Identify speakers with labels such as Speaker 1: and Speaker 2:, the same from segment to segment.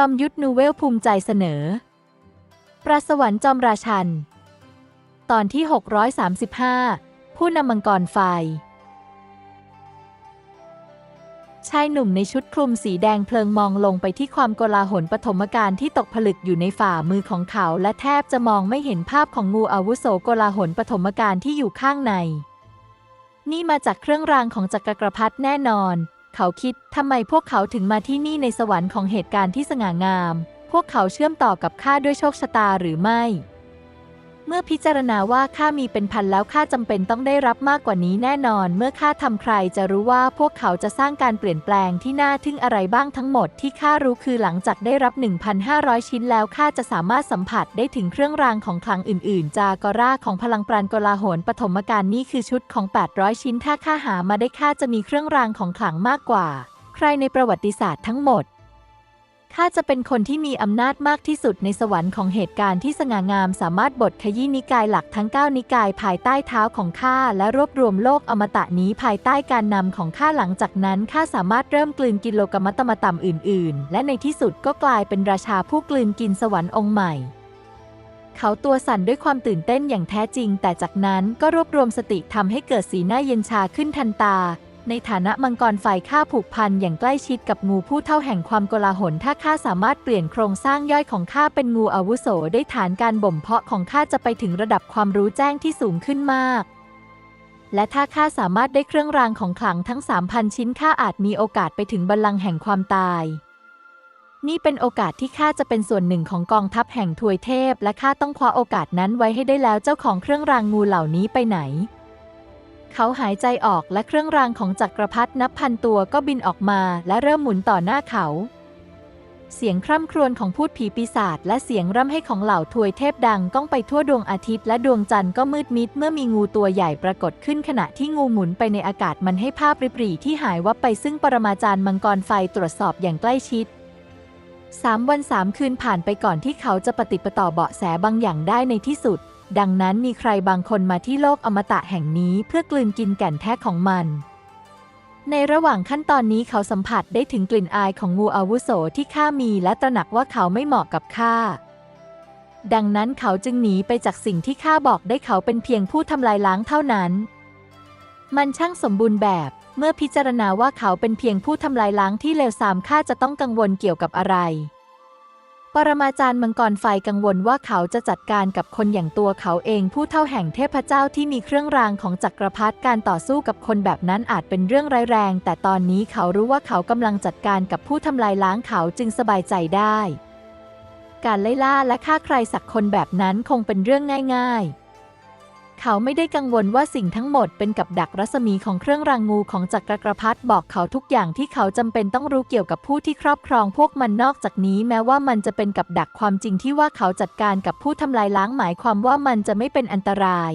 Speaker 1: จอมยุทธนูเวลภูมิใจเสนอ ปราสวรรค์จอมราชัน ตอนที่ 635 ผู้นำมังกรไฟ ชายหนุ่มในชุดคลุมสีแดงเพลิงมองลงไปที่ความโกลาหลปฐมกาลที่ตกผลึกอยู่ในฝ่ามือของเขาและแทบจะมองไม่เห็นภาพของงูอาวุโสโกลาหลปฐมกาลที่อยู่ข้างใน นี่มาจากเครื่องรางของจักรกรพรรดิแน่นอน เขาคิดทำไมพวกเขาถึงมาที่นี่ในสวรรค์ของเหตุการณ์ที่สง่างาม พวกเขาเชื่อมต่อกับข้าด้วยโชคชะตาหรือไม่ เมื่อพิจารณาว่าข้ามีเป็นพันแล้วข้าจำเป็นต้องได้รับมากกว่านี้แน่นอน เมื่อข้าทำใครจะรู้ว่าพวกเขาจะสร้างการเปลี่ยนแปลงที่น่าทึ่งอะไรบ้างทั้งหมดที่ข้ารู้คือหลังจากได้รับ 1,500 ชิ้นแล้วข้าจะสามารถสัมผัสได้ถึงเครื่องรางของขลังอื่น ๆ จากอราของพลังปราณกลาโหนปฐมกาลนี่คือชุดของ 800 ชิ้นถ้าข้าหามาได้ข้าจะมีเครื่องรางของขลังมากกว่า ใครในประวัติศาสตร์ทั้งหมด ข้าจะเป็นคนที่มีอำนาจมากที่สุดในสวรรค์ของเหตุการณ์ที่สง่างามสามารถบทขยี้นิกายหลักทั้ง 9 นิกายภายใต้เท้าของข้าและรวบรวมโลกอมตะนี้ภายใต้การนำของข้าหลังจากนั้นข้าสามารถเริ่มกลืนกินโลกมัตตมต่ำอื่น ๆ และในที่สุดก็กลายเป็นราชาผู้กลืนกินสวรรค์องค์ใหม่ เขาตัวสั่นด้วยความตื่นเต้นอย่างแท้จริง แต่จากนั้นก็รวบรวมสติทำให้เกิดสีหน้าเย็นชาขึ้นทันตา ในฐานะมังกรไฟข้าผูกพันอย่างใกล้ชิดกับงูผู้เท่าแห่งความโกลาหลถ้าข้าสามารถเปลี่ยนโครงสร้างย่อยของข้าเป็นงูอาวุโสได้ฐานการบ่มเพาะของข้าจะไปถึงระดับความรู้แจ้งที่สูงขึ้นมาก และถ้าข้าสามารถได้เครื่องรางของขลังทั้ง 3,000 ชิ้นข้าอาจมีโอกาสไปถึงบัลลังก์แห่งความตายนี่เป็นโอกาสที่ข้าจะเป็นส่วนหนึ่งของกองทัพแห่งทวยเทพ และข้าต้องคว้าโอกาสนั้นไว้ให้ได้แล้วเจ้าของเครื่องรางงูเหล่านี้ไปไหน เขาหายใจออกและเครื่องรางของจักรพรรดินับพันตัวก็บินออกมาและเริ่มหมุนต่อหน้าเขา เสียงคร่ำครวญของพูดผีปีศาจและเสียงร่ำให้ของเหล่าทวยเทพดังก้องไปทั่วดวงอาทิตย์และดวงจันทร์ก็มืดมิดเมื่อมีงูตัวใหญ่ปรากฏขึ้นขณะที่งูหมุนไปในอากาศมันให้ภาพริบหรี่ที่หายวับไปซึ่งปรมาจารย์มังกรไฟตรวจสอบอย่างใกล้ชิดสามวันสามคืนผ่านไปก่อนที่เขาจะปฏิปต่อเบาะแสบางอย่างได้ในที่สุด ดังนั้นมีใครบางคนมาที่โลกอมตะแห่งนี้เพื่อกลืนกินแก่นแท้ของมัน ในระหว่างขั้นตอนนี้เขาสัมผัสได้ถึงกลิ่นอายของงูอาวุโสที่ข้ามีและตระหนักว่าเขาไม่เหมาะกับข้า ดังนั้นเขาจึงหนีไปจากสิ่งที่ข้าบอกได้เขาเป็นเพียงผู้ทำลายล้างเท่านั้น มันช่างสมบูรณ์แบบเมื่อพิจารณาว่าเขาเป็นเพียงผู้ทำลายล้างที่เลวทรามข้าจะต้องกังวลเกี่ยวกับอะไร ปรมาจารย์มังกรไฟกังวลว่าเขาจะจัดการกับคนอย่างตัวเขาเองผู้เท่าแห่งเทพเจ้าที่มีเครื่องรางของจักรพรรดิการต่อสู้กับคนแบบนั้นอาจเป็นเรื่องร้ายแรง แต่ตอนนี้เขารู้ว่าเขากำลังจัดการกับผู้ทำลายล้างเขาจึงสบายใจได้ การไล่ล่าและฆ่าใครสักคนแบบนั้นคงเป็นเรื่องง่าย ๆ เขาไม่ได้กังวลว่าสิ่งทั้งหมดเป็นกับดักรัศมีของเครื่องรางงูของจักรกรพรรดิบอกเขาทุกอย่างที่เขาจำเป็นต้องรู้เกี่ยวกับผู้ที่ครอบครองพวกมันนอกจากนี้แม้ว่ามันจะเป็นกับดักความจริงที่ว่าเขาจัดการกับผู้ทำลายล้างหมายความว่ามันจะไม่เป็นอันตราย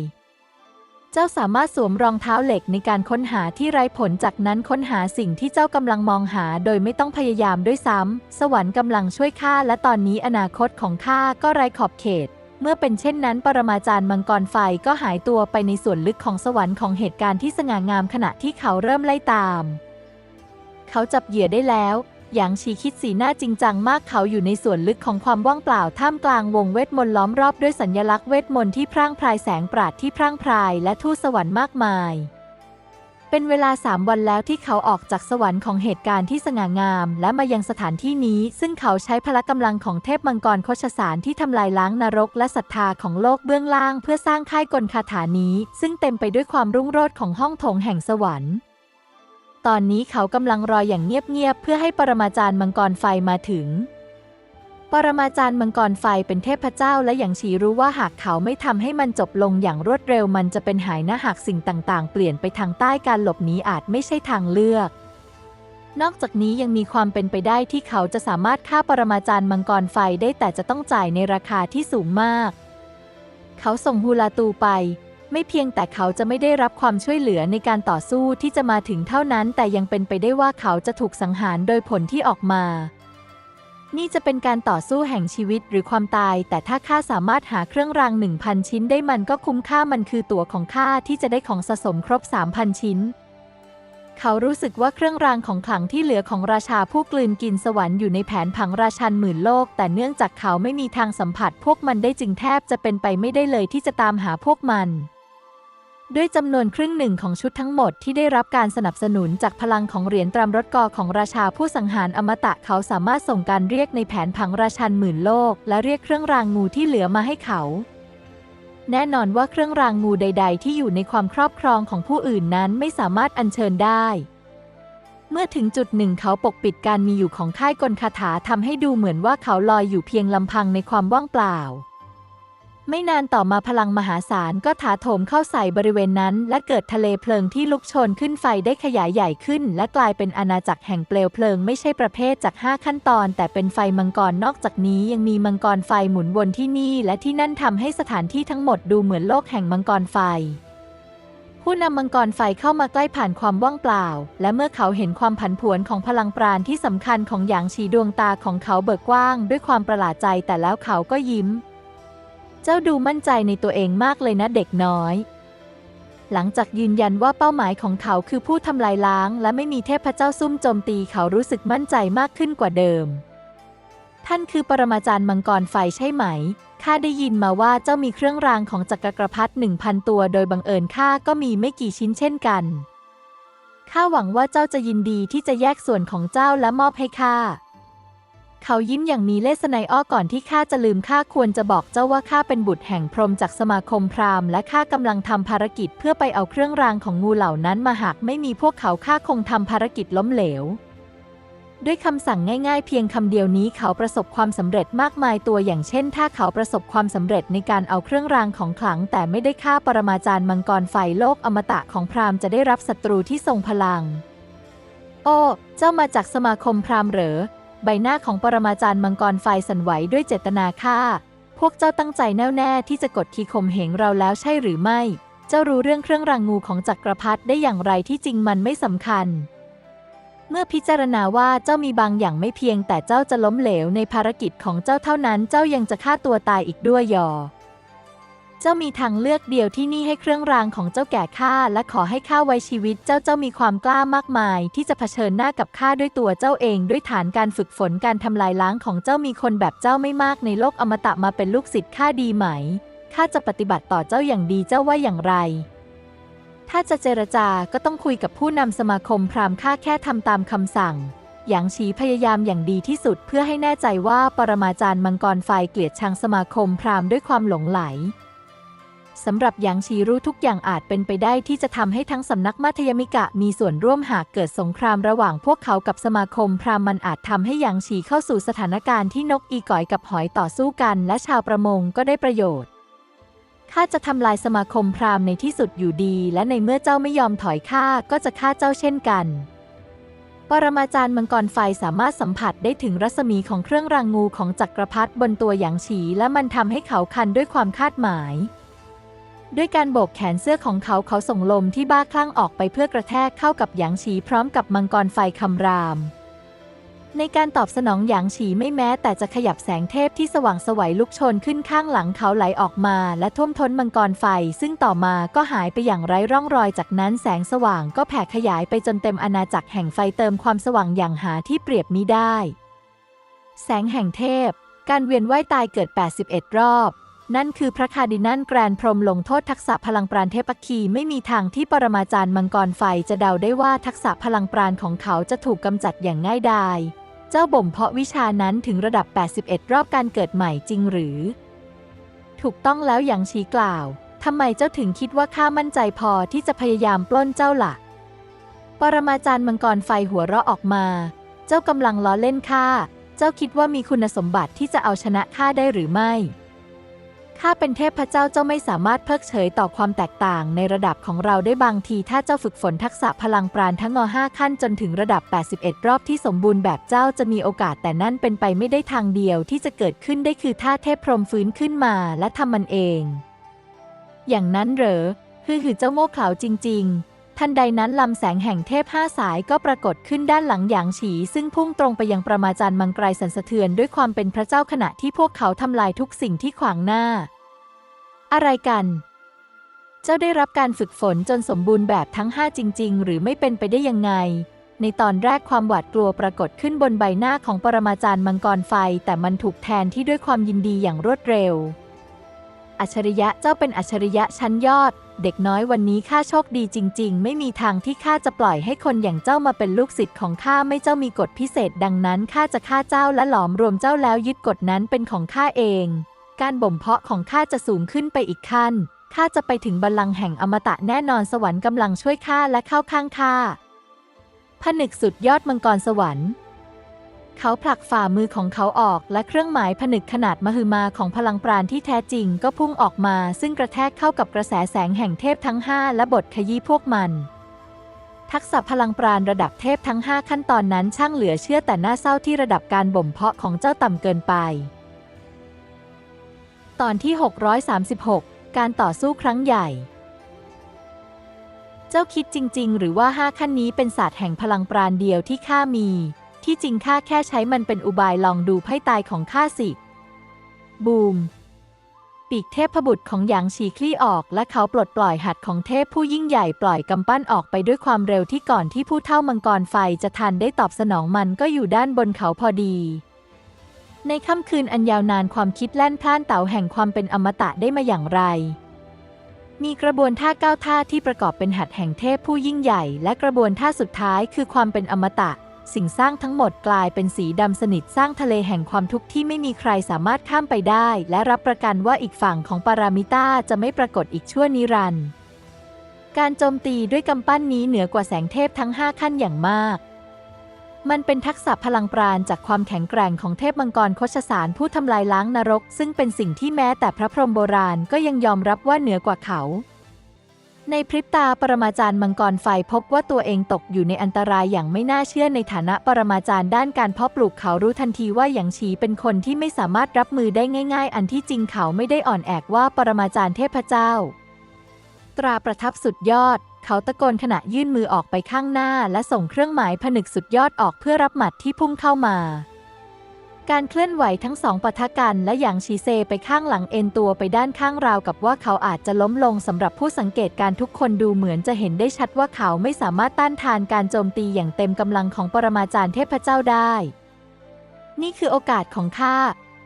Speaker 1: เจ้าสามารถสวมรองเท้าเหล็กในการค้นหาที่ไร้ผลจากนั้นค้นหาสิ่งที่เจ้ากำลังมองหาโดยไม่ต้องพยายามด้วยซ้ำสวรรค์กำลังช่วยข้าและตอนนี้อนาคตของข้าก็ไร้ขอบเขต เมื่อเป็นเช่นนั้น ปรมาจารย์มังกรไฟก็หายตัวไปในส่วนลึกของสวรรค์ของเหตุการณ์ที่สง่างามขณะที่เขาเริ่มไล่ตาม เขาจับเหยื่อได้แล้วหยางชีคิดสีหน้าจริงจังมากเขาอยู่ในส่วนลึกของความว่างเปล่าท่ามกลางวงเวทมนต์ล้อมรอบด้วยสัญลักษณ์เวทมนต์ที่พร่างพรายแสงปราดที่พร่างพรายและทูตสวรรค์มากมาย เป็นเวลาสามวันแล้วที่เขาออกจากสวรรค์ของเหตุการณ์ที่สง่างาม และมายังสถานที่นี้ ซึ่งเขาใช้พละกำลังของเทพมังกรโคชสารที่ทำลายล้างนรกและศรัทธาของโลกเบื้องล่าง เพื่อสร้างค่ายกลคาถานี้ ซึ่งเต็มไปด้วยความรุ่งโรจน์ของห้องโถงแห่งสวรรค์ ตอนนี้เขากำลังรออย่างเงียบๆเพื่อให้ปรมาจารย์มังกรไฟมาถึง ปรมาจารย์มังกรไฟเป็นเทพเจ้าและอย่างชีรู้ว่าหากเขาไม่ทำให้มันจบลงอย่างรวดเร็วมันจะเป็นหายนะหากสิ่งต่างๆ เปลี่ยนไปทางใต้การหลบหนีอาจไม่ใช่ทางเลือก นอกจากนี้ยังมีความเป็นไปได้ที่เขาจะสามารถฆ่าปรมาจารย์มังกรไฟได้แต่จะต้องจ่ายในราคาที่สูงมาก เขาส่งฮูลาตูไป ไม่เพียงแต่เขาจะไม่ได้รับความช่วยเหลือในการต่อสู้ที่จะมาถึงเท่านั้น แต่ยังเป็นไปได้ว่าเขาจะถูกสังหารโดยผลที่ออกมา นี่จะเป็นการต่อสู้แห่งชีวิตหรือความตาย แต่ถ้าข้าสามารถหาเครื่องรางหนึ่งพันชิ้นได้มันก็คุ้มค่ามันคือตั๋วของข้าที่จะได้ของสะสมครบ 3,000 ชิ้น เขารู้สึกว่าเครื่องรางของขลังที่เหลือของราชาผู้กลืนกินสวรรค์อยู่ในแผนผังราชันหมื่นโลก แต่เนื่องจากเขาไม่มีทางสัมผัส พวกมันได้จึงแทบจะเป็นไปไม่ได้เลยที่จะตามหาพวกมัน ด้วยจำนวนครึ่งหนึ่งของชุดทั้งหมดที่ได้รับการสนับสนุนจากพลังของเหรียญตรำรถกอของราชาผู้สังหารอมตะเขาสามารถส่งการเรียกในแผนผังราชันหมื่นโลก และเรียกเครื่องรางงูที่เหลือมาให้เขา แน่นอนว่าเครื่องรางงูใด ๆ ที่อยู่ในความครอบครองของผู้อื่นนั้นไม่สามารถอัญเชิญได้ เมื่อถึงจุดหนึ่งเขาปกปิดการมีอยู่ของค่ายกลคาถาทำให้ดูเหมือนว่าเขาลอยอยู่เพียงลำพังในความว่างเปล่า ไม่นานต่อมาพลังมหาศาลก็ถาโถมเข้าใส่บริเวณนั้น และเกิดทะเลเพลิงที่ลุกโชนขึ้นไฟได้ขยายใหญ่ขึ้น และกลายเป็นอาณาจักรแห่งเปลวเพลิงไม่ใช่ประเภทจาก 5 ขั้นตอน แต่เป็นไฟมังกรนอกจากนี้ยังมีมังกรไฟหมุนวนที่นี่และที่นั่นทำให้สถานที่ทั้งหมดดูเหมือนโลกแห่งมังกรไฟผู้นำมังกรไฟเข้ามาใกล้ผ่านความว่างเปล่า และเมื่อเขาเห็นความผันผวนของพลังปราณที่สำคัญของหยางฉีดวงตาของเขาเบิกกว้าง ด้วยความประหลาดใจแต่แล้วเขาก็ยิ้ม เจ้าดูมั่นใจในตัวเองมากเลยนะเด็กน้อย หลังจากยืนยันว่าเป้าหมายของเขาคือผู้ทำลายล้าง และไม่มีเทพเจ้าซุ่มโจมตีเขารู้สึกมั่นใจมากขึ้นกว่าเดิม ท่านคือปรมาจารย์มังกรไฟใช่ไหม ข้าได้ยินมาว่าเจ้ามีเครื่องรางของจักรพรรดิหนึ่งพันตัว โดยบังเอิญข้าก็มีไม่กี่ชิ้นเช่นกัน ข้าหวังว่าเจ้าจะยินดีที่จะแยกส่วนของเจ้าและมอบให้ข้า เขายิ้มอย่างมีเลสไนอ้อก่อนที่ข้าจะลืมข้าควรจะบอกเจ้าว่าข้าเป็นบุตรแห่งพรหมจากสมาคมพราหมณ์และข้ากำลังทำภารกิจเพื่อไปเอาเครื่องรางของงูเหล่านั้นมาหากไม่มีพวกเขาข้าคงทำภารกิจล้มเหลว ด้วยคำสั่งง่ายๆ เพียงคำเดียวนี้เขาประสบความสำเร็จมากมายตัวอย่างเช่น ถ้าเขาประสบความสำเร็จในการเอาเครื่องรางของขลัง แต่ไม่ได้ฆ่าปรมาจารย์มังกรไฟโลกอมตะของพราหมณ์จะได้รับศัตรูที่ทรงพลัง โอ้ เจ้ามาจากสมาคมพราหมณ์เหรอ ใบหน้าของปรมาจารย์มังกรไฟสั่นไหวด้วยเจตนาฆ่า พวกเจ้าตั้งใจแน่วแน่ที่จะกดขี่ข่มเหงเราแล้วใช่หรือไม่ เจ้ารู้เรื่องเครื่องรางงูของจักรพรรดิได้อย่างไรที่จริงมันไม่สำคัญ เมื่อพิจารณาว่าเจ้ามีบางอย่างไม่เพียงแต่เจ้าจะล้มเหลวในภารกิจของเจ้าเท่านั้น เจ้ายังจะฆ่าตัวตายอีกด้วยยอ เจ้ามีทางเลือกเดียวที่นี่ให้เครื่องรางของเจ้าแก่ข้าและขอให้ข้าไว้ชีวิต เจ้าเจ้ามีความกล้ามากมาย ที่จะเผชิญหน้ากับข้าด้วยตัวเจ้าเอง ด้วยฐานการฝึกฝนการทำลายล้างของเจ้ามีคนแบบเจ้าไม่มากในโลกอมตะมาเป็นลูกศิษย์ข้าดีไหมข้าจะปฏิบัติต่อเจ้าอย่างดีเจ้าว่าอย่างไร ถ้าจะเจรจาก็ต้องคุยกับผู้นำสมาคมพราหมณ์ข้าแค่ทำตามคำสั่งหยางฉีพยายามอย่างดีที่สุดเพื่อให้แน่ใจว่าปรมาจารย์มังกรไฟเกลียดชังสมาคมพราหมณ์ด้วยความหลงไหล สำหรับหยางชีรู้ทุกอย่างอาจเป็นไปได้ที่จะทำให้ทั้งสำนักมัธยมิกะมีส่วนร่วมหากเกิดสงครามระหว่างพวกเขากับสมาคมพราหมณ์มันอาจทำให้หยางชีเข้าสู่สถานการณ์ที่นกอีก่อยกับหอยต่อสู้กัน และชาวประมงก็ได้ประโยชน์ข้าจะทำลายสมาคมพราหมณ์ในที่สุดอยู่ดี และในเมื่อเจ้าไม่ยอมถอยข้าก็จะฆ่าเจ้าเช่นกันปรมาจารย์มังกรไฟสามารถสัมผัสได้ถึงรัศมีของเครื่องรางงูของจักรพรรดิบนตัวหยางฉีและมันทำให้เขาคันด้วยความคาดหมาย ด้วยการโบกแขนเสื้อของเขาเขาส่งลมที่บ้าคลั่งออกไปเพื่อกระแทกเข้ากับหยางฉีพร้อมกับมังกรไฟคำราม ในการตอบสนองหยางฉีไม่แม้ แต่จะขยับแสงเทพที่สว่างสวัยลุกชนขึ้นข้างหลังเขาไหลออกมา และท่วมท้นมังกรไฟ ซึ่งต่อมาก็หายไปอย่างไร้ร่องรอยจากนั้นแสงสว่างก็แผ่ขยายไปจนเต็มอาณาจักรแห่งไฟเติมความสว่างอย่างหาที่เปรียบมิได้ แสงแห่งเทพ การเวียนว่ายตายเกิด 81 รอบ นั่นคือพระคาร์ดินัลแกรนพรมลงโทษทักษะพลังปราณเทพคีไม่มีทางที่ปรมาจารย์มังกรไฟจะเดาได้ว่าทักษะพลังปราณของเขาจะถูกกำจัดอย่างง่ายดาย เจ้าบ่มเพาะวิชานั้นถึงระดับ 81 รอบการเกิดใหม่จริงหรือ ถูกต้องแล้วอย่างชี้กล่าวทำไมเจ้าถึงคิดว่าข้ามั่นใจพอที่จะพยายามปล้นเจ้าล่ะ ปรมาจารย์มังกรไฟหัวเราะออกมา เจ้ากำลังล้อเล่นข้า เจ้าคิดว่ามีคุณสมบัติที่จะเอาชนะข้าได้หรือไม่ ถ้าเป็นเทพเจ้าเจ้าไม่สามารถเพิกเฉยต่อความแตกต่างในระดับของเราได้บางทีถ้าเจ้าฝึกฝนทักษะพลังปราณทั้งงห้าขั้นจนถึงระดับ 81 รอบที่สมบูรณ์แบบเจ้าจะมีโอกาสแต่นั่นเป็นไปไม่ได้ทางเดียวที่จะเกิดขึ้นได้คือถ้าเทพพรหมฟื้นขึ้นมาและทำมันเอง อย่างนั้นเหรอคือคือเจ้าโง่เขลาจริง ๆ ทันใดนั้นลำแสงแห่งเทพห้าสายก็ปรากฏขึ้นด้านหลังหยางฉี ซึ่งพุ่งตรงไปยังประมาจารย์มังกรสันสะเทือนด้วยความเป็นพระเจ้าขณะที่พวกเขาทำลายทุกสิ่งที่ขวางหน้า อะไรกัน เจ้าได้รับการฝึกฝนจนสมบูรณ์แบบทั้งห้าจริง ๆ หรือไม่เป็นไปได้ยังไง ในตอนแรกความหวาดกลัวปรากฏขึ้นบนใบหน้าของปรมาจารย์มังกรไฟ แต่มันถูกแทนที่ด้วยความยินดีอย่างรวดเร็ว อัจฉริยะเจ้าเป็นอัจฉริยะชั้นยอด เด็กน้อยวันนี้ข้าโชคดีจริง ๆ ไม่มีทางที่ข้าจะปล่อยให้คนอย่างเจ้ามาเป็นลูกศิษย์ของข้าไม่เจ้ามีกฎพิเศษดังนั้นข้าจะฆ่าเจ้าและหลอมรวมเจ้าแล้วยึดกฎนั้นเป็นของข้าเอง การบ่มเพาะของข้าจะสูงขึ้นไปอีกขั้นข้าจะไปถึงบัลลังก์แห่งอมตะแน่นอนสวรรค์กำลังช่วยข้าและเข้าข้างข้าผนึกสุดยอดมังกรสวรรค์ เขาผลักฝ่ามือของเขาออกและเครื่องหมายผนึกขนาดมหึมาของพลังปราณที่แท้จริงก็พุ่งออกมา ซึ่งกระแทกเข้ากับกระแสแสงแห่งเทพทั้งห้าและบทขยี้พวกมัน ทักษะพลังปราณระดับเทพทั้ง 5 ขั้นตอนนั้นช่างเหลือเชื่อแต่น่าเศร้าที่ระดับการบ่มเพาะของเจ้าต่ำเกินไป ตอนที่ 636 การต่อสู้ครั้งใหญ่เจ้าคิดจริง ๆ หรือว่า5ขั้นนี้เป็นศาสตร์แห่งพลังปราณเดียวที่ข้ามี ที่จริงข้าแค่ใช้มันเป็นอุบายลองดูไพ่ตายของข้าสิ บูม ปีกเทพบุตรของหยางฉีคลี่ออกและเขาปลดปล่อยหัดของเทพผู้ยิ่งใหญ่ปล่อยกำปั้นออกไปด้วยความเร็วที่ก่อนที่ผู้เท่ามังกรไฟจะทันได้ตอบสนองมันก็อยู่ด้านบนเขาพอดี ในค่ำคืนอันยาวนานความคิดแล่นพล่านเต่าแห่งความเป็นอมตะได้มาอย่างไรมีกระบวนท่าเก้าท่าที่ประกอบเป็นหัดแห่งเทพผู้ยิ่งใหญ่ และกระบวนท่าสุดท้ายคือความเป็นอมตะ สิ่งสร้างทั้งหมดกลายเป็นสีดำสนิทสร้างทะเลแห่งความทุกข์ที่ไม่มีใครสามารถข้ามไปได้ และรับประกันว่าอีกฝั่งของปารามิต้าจะไม่ปรากฏอีกชั่วนิรันดร์การโจมตีด้วยกำปั้นนี้เหนือกว่าแสงเทพทั้งห้าขั้นอย่างมาก มันเป็นทักษะพลังปราณจากความแข็งแกร่งของเทพมังกรโคชสารผู้ทำลายล้างนรก ซึ่งเป็นสิ่งที่แม้แต่พระพรหมโบราณก็ยังยอมรับว่าเหนือกว่าเขา ในพริบตาปรมาจารย์มังกรไฟพบว่าตัวเองตกอยู่ในอันตรายอย่างไม่น่าเชื่อในฐานะปรมาจารย์ด้านการเพาะปลูกเขารู้ทันทีว่าหยางฉีเป็นคนที่ไม่สามารถรับมือได้ง่าย ๆ อันที่จริงเขาไม่ได้อ่อนแอกว่าปรมาจารย์เทพเจ้า ตราประทับสุดยอด เขาตะโกนขณะยื่นมือออกไปข้างหน้า และส่งเครื่องหมายผนึกสุดยอดออกเพื่อรับหมัดที่พุ่งเข้ามา การเคลื่อนไหวทั้งสองปะทะกันและหยางชีเซไปข้างหลังเอ็นตัวไปด้านข้างราวกับว่าเขาอาจจะล้มลงสำหรับผู้สังเกตการทุกคนดูเหมือนจะเห็นได้ชัดว่าเขาไม่สามารถต้านทานการโจมตีอย่างเต็มกำลังของปรมาจารย์เทพเจ้าได้ นี่คือโอกาสของข้า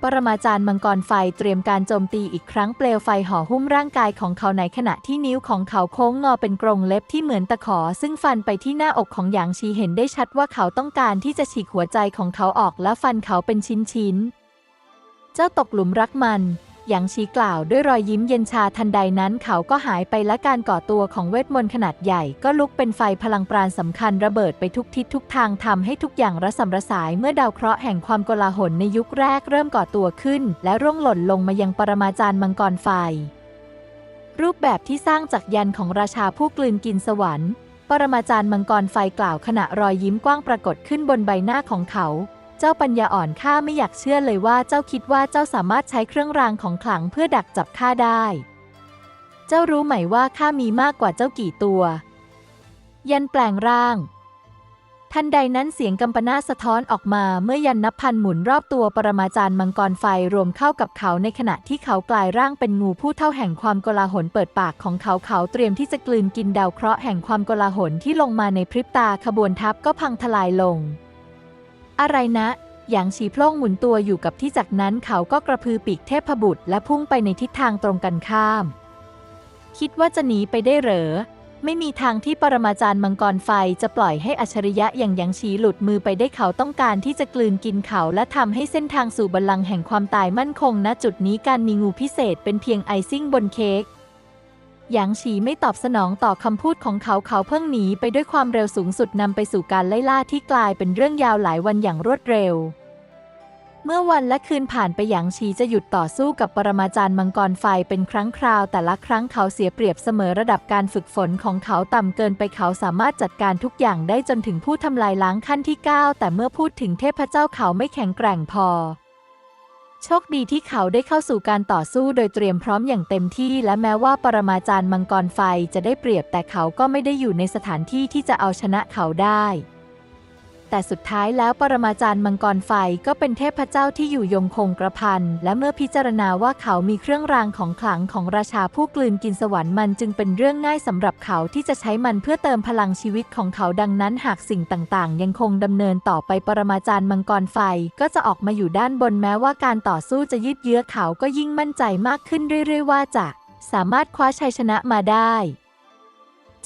Speaker 1: ปรมาจารย์มังกรไฟเตรียมการโจมตีอีกครั้งเปลวไฟห่อหุ้มร่างกายของเขาในขณะที่นิ้วของเขาโค้งงอเป็นกรงเล็บที่เหมือนตะขอ ซึ่งฟันไปที่หน้าอกของหยางชีเห็นได้ชัดว่าเขาต้องการที่จะฉีกหัวใจของเขาออกและฟันเขาเป็นชิ้นๆ เจ้าตกหลุมรักมัน หยางชีกล่าวด้วยรอยยิ้มเย็นชาทันใดนั้นเขาก็หายไปและการก่อตัวของเวทมนต์ขนาดใหญ่ ก็ลุกเป็นไฟพลังปราณสำคัญระเบิดไปทุกทิศทุกทางทำให้ทุกอย่างระสำระสายเมื่อดาวเคราะห์แห่งความโกลาหลในยุคแรกเริ่มก่อตัวขึ้น และร่วงหล่นลงมายังปรมาจารย์มังกรไฟ รูปแบบที่สร้างจากยันของราชาผู้กลืนกินสวรรค์ ปรมาจารย์มังกรไฟกล่าวขณะรอยยิ้มกว้างปรากฏขึ้นบนใบหน้าของเขา เจ้าปัญญาอ่อนข้าไม่อยากเชื่อเลยว่าเจ้าคิดว่าเจ้าสามารถใช้เครื่องรางของขลังเพื่อดักจับข้าได้ เจ้ารู้ไหมว่าข้ามีมากกว่าเจ้ากี่ตัว ยันแปลงร่าง ทันใดนั้นเสียงกำปนาสะท้อนออกมาเมื่อยันนับพันหมุนรอบตัวปรมาจารย์มังกรไฟรวมเข้ากับเขาในขณะที่เขากลายร่างเป็นงูผู้เท่าแห่งความโกลาหลเปิดปากของเขาเขาเตรียมที่จะกลืนกินดาวเคราะห์แห่งความโกลาหลที่ลงมาในพริบตาขบวนทัพก็พังทลายลง อะไรนะหยางฉีพล่งหมุนตัวอยู่กับที่จากนั้นเขาก็กระพือปีกเทพบุตร และพุ่งไปในทิศทางตรงกันข้าม คิดว่าจะหนีไปได้เหรอ ไม่มีทางที่ปรมาจารย์มังกรไฟจะปล่อยให้อัจฉริยะอย่างหยางฉีหลุดมือไปได้เขาต้องการที่จะกลืนกินเขาและทำให้เส้นทางสู่บัลลังก์แห่งความตายมั่นคงณจุดนี้การมีงูพิเศษเป็นเพียงไอซิ่งบนเค้ก หยางฉีไม่ตอบสนองต่อคำพูดของเขาเขาเพิ่งหนีไปด้วยความเร็วสูงสุดนำไปสู่การไล่ล่าที่กลายเป็นเรื่องยาวหลายวันอย่างรวดเร็ว เมื่อวันและคืนผ่านไปหยางฉีจะหยุดต่อสู้กับปรมาจารย์มังกรไฟเป็นครั้งคราว แต่ละครั้งเขาเสียเปรียบเสมอระดับการฝึกฝนของเขาต่ำเกินไปเขาสามารถจัดการทุกอย่างได้จนถึงผู้ทำลายล้างขั้นที่ 9 แต่เมื่อพูดถึงเทพเจ้าเขาไม่แข็งแกร่งพอ โชคดีที่เขาได้เข้าสู่การต่อสู้โดยเตรียมพร้อมอย่างเต็มที่ และแม้ว่าปรมาจารย์มังกรไฟจะได้เปรียบแต่เขาก็ไม่ได้อยู่ในสถานที่ที่จะเอาชนะเขาได้ แต่สุดท้ายแล้วปรมาจารย์มังกรไฟก็เป็นเทพเจ้าที่อยู่ยงคงกระพัน และเมื่อพิจารณาว่าเขามีเครื่องรางของขลังของราชาผู้กลืนกินสวรรค์มันจึงเป็นเรื่องง่ายสำหรับเขาที่จะใช้มันเพื่อเติมพลังชีวิตของเขาดังนั้น หากสิ่งต่างๆ ยังคงดำเนินต่อไปปรมาจารย์มังกรไฟก็จะออกมาอยู่ด้านบนแม้ว่าการต่อสู้จะยืดเยื้อเขาก็ยิ่งมั่นใจมากขึ้นเรื่อย ๆ ว่าจะสามารถคว้าชัยชนะมาได้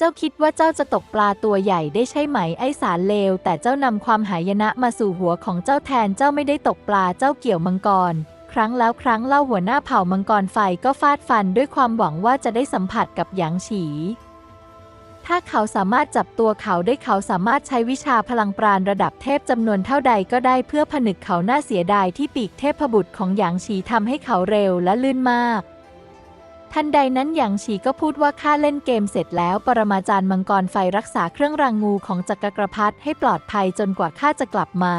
Speaker 1: เจ้าคิดว่าเจ้าจะตกปลาตัวใหญ่ได้ใช่ไหมไอสารเลว แต่เจ้านำความหายนะมาสู่หัวของเจ้าแทนเจ้าไม่ได้ตกปลาเจ้าเกี่ยวมังกร ครั้งแล้วครั้งเล่าหัวหน้าเผ่ามังกรไฟก็ฟาดฟันด้วยความหวังว่าจะได้สัมผัสกับหยางฉีถ้าเขาสามารถจับตัวเขาได้เขาสามารถใช้วิชาพลังปราณระดับเทพจำนวนเท่าใดก็ได้เพื่อผนึกเขาหน้าเสียดายที่ปีกเทพบุตรของหยางฉีทำให้เขาเร็วและลื่นมาก ทันใดนั้นหยางฉีก็พูดว่าข้าเล่นเกมเสร็จแล้ว ปรมาจารย์มังกรไฟรักษาเครื่องรางงูของจักรกรพรรดิให้ปลอดภัยจนกว่าข้าจะกลับมา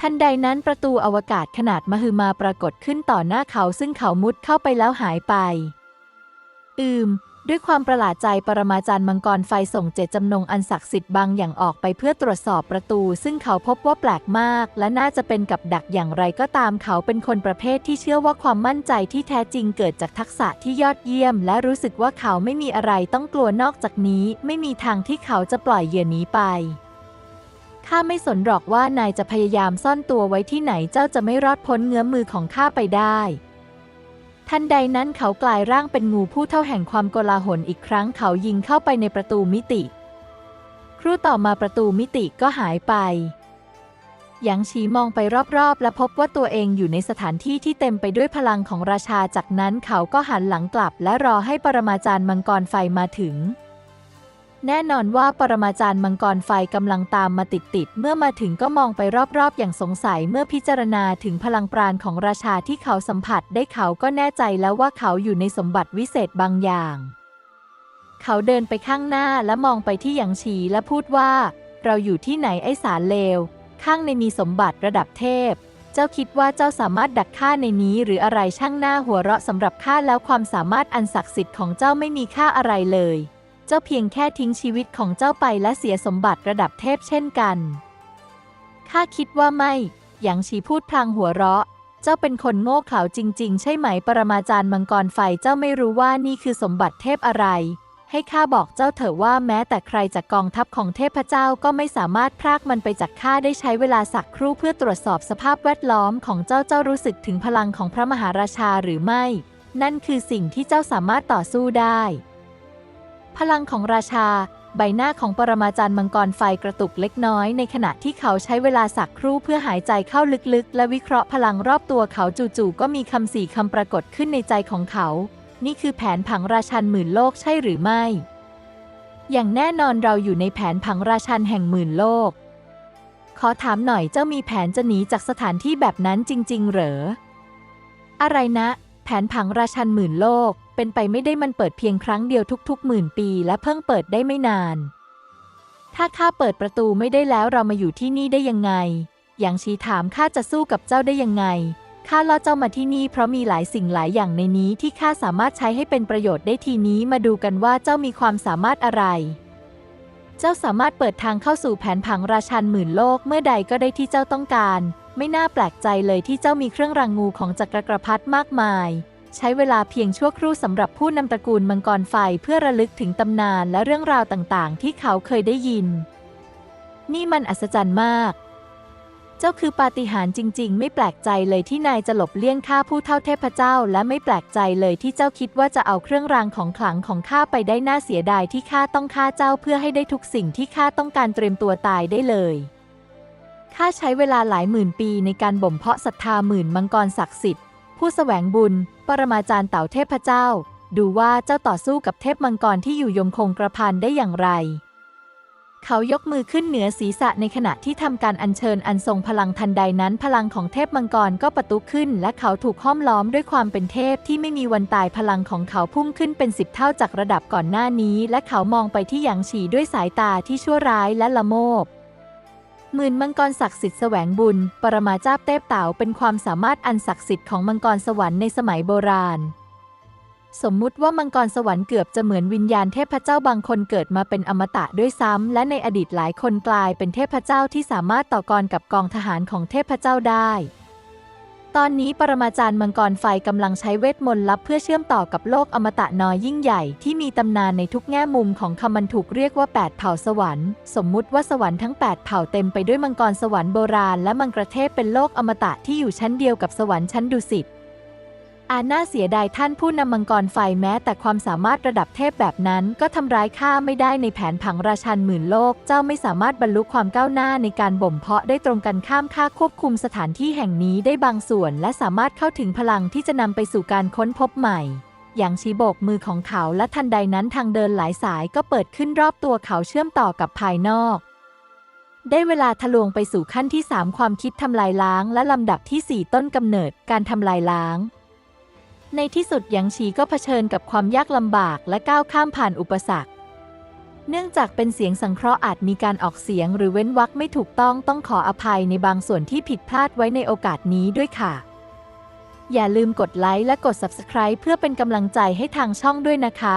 Speaker 1: ทันใดนั้นประตูอวกาศขนาดมหึมาปรากฏขึ้นต่อหน้าเขาซึ่งเขามุดเข้าไปแล้วหายไป อืม ด้วยความประหลาดใจปรมาจารย์มังกรไฟส่งเจตจำนงอันศักดิ์สิทธิ์บางอย่างออกไปเพื่อตรวจสอบประตู ซึ่งเขาพบว่าแปลกมาก และน่าจะเป็นกับดักอย่างไรก็ตามเขาเป็นคนประเภทที่เชื่อว่าความมั่นใจที่แท้จริงเกิดจากทักษะที่ยอดเยี่ยม และรู้สึกว่าเขาไม่มีอะไรต้องกลัวนอกจากนี้ ไม่มีทางที่เขาจะปล่อยเหยื่อนี้ไปข้าไม่สนหรอกว่านายจะพยายามซ่อนตัวไว้ที่ไหนเจ้าจะไม่รอดพ้นเงื้อมือของข้าไปได้ ทันใดนั้นเขากลายร่างเป็นงูผู้เท่าแห่งความโกลาหลอีกครั้งเขายิงเข้าไปในประตูมิติ ครู่ต่อมาประตูมิติก็หายไปหยางชีมองไปรอบๆ และพบว่าตัวเองอยู่ในสถานที่ที่เต็มไปด้วยพลังของราชา จากนั้นเขาก็หันหลังกลับและรอให้ปรมาจารย์มังกรไฟมาถึง แน่นอนว่าปรมาจารย์มังกรไฟกำลังตามมาติดๆ เมื่อมาถึงก็มองไปรอบๆ อย่างสงสัยเมื่อพิจารณาถึงพลังปราณของราชาที่เขาสัมผัสได้เขาก็แน่ใจแล้วว่าเขาอยู่ในสมบัติวิเศษบางอย่าง เขาเดินไปข้างหน้าและมองไปที่หยางฉีและพูดว่า เราอยู่ที่ไหนไอ้สารเลว ข้างในมีสมบัติระดับเทพ เจ้าคิดว่าเจ้าสามารถดักข้าในนี้ หรืออะไรช่างหน้าหัวเราะสำหรับข้าแล้วความสามารถอันศักดิ์สิทธิ์ของเจ้าไม่มีค่าอะไรเลย เจ้าเพียงแค่ทิ้งชีวิตของเจ้าไปและเสียสมบัติระดับเทพเช่นกัน ข้าคิดว่าไม่ หยางฉีพูดพลางหัวเราะ เจ้าเป็นคนโง่เขลาจริง ๆ ใช่ไหมปรมาจารย์มังกรไฟเจ้าไม่รู้ว่านี่คือสมบัติเทพอะไร ให้ข้าบอกเจ้าเถอะว่าแม้แต่ใครจากกองทัพของเทพเจ้าก็ไม่สามารถพรากมันไปจากข้าได้ใช้เวลาสักครู่เพื่อตรวจสอบสภาพแวดล้อมของเจ้าเจ้ารู้สึกถึงพลังของพระมหาราชาหรือไม่ นั่นคือสิ่งที่เจ้าสามารถต่อสู้ได้ พลังของราชา ใบหน้าของปรมาจารย์มังกรไฟกระตุกเล็กน้อย ในขณะที่เขาใช้เวลาสักครู่เพื่อหายใจเข้าลึกๆ และวิเคราะห์พลังรอบตัวเขาจู่ๆก็มีคำสี่คำปรากฏขึ้นในใจของเขา นี่คือแผนผังราชันหมื่นโลกใช่หรือไม่ อย่างแน่นอนเราอยู่ในแผนผังราชันแห่งหมื่นโลก ขอถามหน่อยเจ้ามีแผนจะหนีจากสถานที่แบบนั้นจริง ๆ เหรอ อะไรนะ ผนผังราชันหมื่นโลก เป็นไปไม่ได้มันเปิดเพียงครั้งเดียวทุกๆหมื่นปี และเพิ่งเปิดได้ไม่นาน ถ้าข้าเปิดประตูไม่ได้แล้วเรามาอยู่ที่นี่ได้ยังไง อย่างชีถามข้าจะสู้กับเจ้าได้ยังไงข้าล่อเจ้ามาที่นี่เพราะมีหลายสิ่งหลายอย่างในนี้ที่ข้าสามารถใช้ให้เป็นประโยชน์ได้ทีนี้มาดูกันว่าเจ้ามีความสามารถอะไร เจ้าสามารถเปิดทางเข้าสู่แผนผังราชันหมื่นโลกเมื่อใดก็ได้ที่เจ้าต้องการ ไม่น่าแปลกใจเลยที่เจ้ามีเครื่องรางงูของจักรกรพรรดิมากมาย ใช้เวลาเพียงชั่วครู่สำหรับผู้นำตระกูลมังกรไฟเพื่อระลึกถึงตำนานและเรื่องราวต่างๆ ที่เขาเคยได้ยิน นี่มันอัศจรรย์มาก เจ้าคือปาฏิหาริย์จริง ๆ ไม่แปลกใจเลยที่นายจะหลบเลี่ยงข้าผู้เท่าเทพเจ้า และไม่แปลกใจเลยที่เจ้าคิดว่าจะเอาเครื่องรางของขลังของข้าไปได้น่าเสียดายที่ข้าต้องฆ่าเจ้าเพื่อให้ได้ทุกสิ่งที่ข้าต้องการเตรียมตัวตายได้เลย ข้าใช้เวลาหลายหมื่นปีในการบ่มเพาะศรัทธาหมื่นมังกรศักดิ์สิทธิ์ ผู้แสวงบุญ ปรมาจารย์เต่าเทพเจ้า ดูว่าเจ้าต่อสู้กับเทพมังกรที่อยู่ยงคงกระพันได้อย่างไร เขายกมือขึ้นเหนือศีรษะในขณะที่ทำการอัญเชิญอันทรงพลังทันใดนั้น พลังของเทพมังกรก็ประตุขึ้น และเขาถูกห้อมล้อมด้วยความเป็นเทพที่ไม่มีวันตายพลังของเขาพุ่งขึ้นเป็นสิบเท่าจากระดับก่อนหน้านี้ และเขามองไปที่หยางฉีด้วยสายตาที่ชั่วร้ายและละโมบ หมื่นมังกรศักดิ์สิทธิ์แสวงบุญ ปรมาจารย์เต้เต๋าเป็นความสามารถอันศักดิ์สิทธิ์ของมังกรสวรรค์ในสมัยโบราณ สมมุติว่ามังกรสวรรค์เกือบจะเหมือนวิญญาณเทพเจ้าบางคนเกิดมาเป็นอมตะด้วยซ้ำและในอดีตหลายคนกลายเป็นเทพเจ้าที่สามารถต่อกรกับกองทหารของเทพเจ้าได้ ตอนนี้ปรมาจารย์มังกรไฟกำลังใช้เวทมนต์ลับเพื่อเชื่อมต่อกับโลกอมตะน้อยยิ่งใหญ่ ที่มีตำนานในทุกแง่มุมของคำมันถูกเรียกว่า 8 เผ่าสวรรค์ สมมุติว่าสวรรค์ทั้ง 8 เผ่าเต็มไปด้วยมังกรสวรรค์โบราณและมังกรเทพเป็นโลกอมตะที่อยู่ชั้นเดียวกับสวรรค์ชั้นดุสิต อาน่าเสียดายท่านผู้นำมังกรไฟแม้แต่ความสามารถระดับเทพแบบนั้น ก็ทำร้ายข้าไม่ได้ในแผนผังราชันหมื่นโลก เจ้าไม่สามารถบรรลุความก้าวหน้าในการบ่มเพาะได้ตรงกันข้ามข้าควบคุมสถานที่แห่งนี้ได้บางส่วน และสามารถเข้าถึงพลังที่จะนำไปสู่การค้นพบใหม่ อย่างชีโบกมือของเขาและทันใดนั้นทางเดินหลายสายก็เปิดขึ้นรอบตัวเขาเชื่อมต่อกับภายนอกได้เวลาทะลวงไปสู่ขั้นที่ 3 ความคิดทำลายล้าง และลำดับที่ 4 ต้นกำเนิดการทำลายล้าง ในที่สุดหยางฉีก็เผชิญกับความยากลำบากและก้าวข้ามผ่านอุปสรรค เนื่องจากเป็นเสียงสังเคราะห์อาจมีการออกเสียงหรือเว้นวรรคไม่ถูกต้องต้องขออภัยในบางส่วนที่ผิดพลาดไว้ในโอกาสนี้ด้วยค่ะ อย่าลืมกดไลค์และกด Subscribe เพื่อเป็นกำลังใจให้ทางช่องด้วยนะคะ